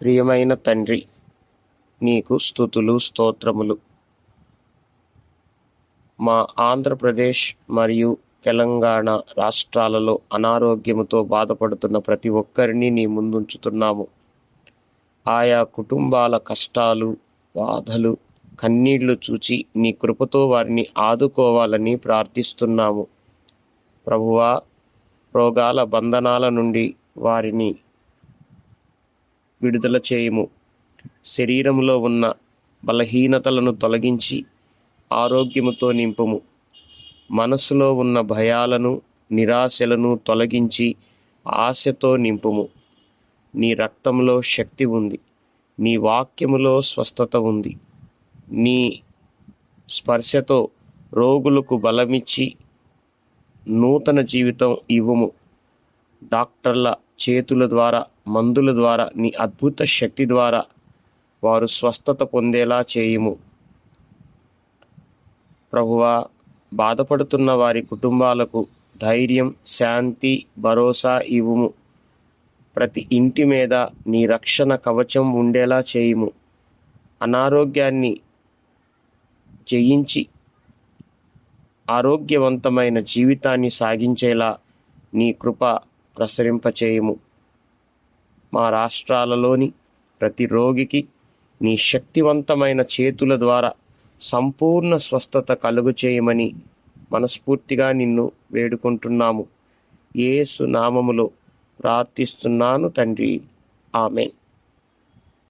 ప్రియమైన తండ్రి నీకు స్థుతులు స్తోత్రములు. మా ఆంధ్రప్రదేశ్ మరియు తెలంగాణ రాష్ట్రాలలో అనారోగ్యముతో బాధపడుతున్న ప్రతి ఒక్కరిని నీ ముందుంచుతున్నాము. ఆయా కుటుంబాల కష్టాలు బాధలు కన్నీళ్ళు చూచి నీ కృపతో వారిని ఆదుకోవాలని ప్రార్థిస్తున్నాము. ప్రభువా రోగాల బంధనాల నుండి వారిని విడుదల చేయము. శరీరంలో ఉన్న బలహీనతలను తొలగించి ఆరోగ్యముతో నింపుము. మనసులో ఉన్న భయాలను నిరాశలను తొలగించి ఆశతో నింపుము. నీ రక్తంలో శక్తి ఉంది. నీ వాక్యములో స్వస్థత ఉంది. నీ స్పర్శతో రోగులకు బలమిచ్చి నూతన జీవితం ఇవ్వము. డాక్టర్ల చేతుల ద్వారా మందుల ద్వారా నీ అద్భుత శక్తి ద్వారా వారు స్వస్థత పొందేలా చేయుము. ప్రభువా బాధపడుతున్న వారి కుటుంబాలకు ధైర్యం శాంతి భరోసా ఇవ్వుము. ప్రతి ఇంటి మీద నీ రక్షణ కవచం ఉండేలా చేయుము. అనారోగ్యాన్ని జయించి ఆరోగ్యవంతమైన జీవితాన్ని సాగించేలా నీ కృప ప్రసరింపచేయము. మా రాష్ట్రాలలోని ప్రతి రోగికి నీ శక్తివంతమైన చేతుల ద్వారా సంపూర్ణ స్వస్థత కలుగు చేయమని మనస్ఫూర్తిగా నిన్ను వేడుకుంటున్నాము. ఏసు నామములో ప్రార్థిస్తున్నాను తండ్రి. ఆమెన్.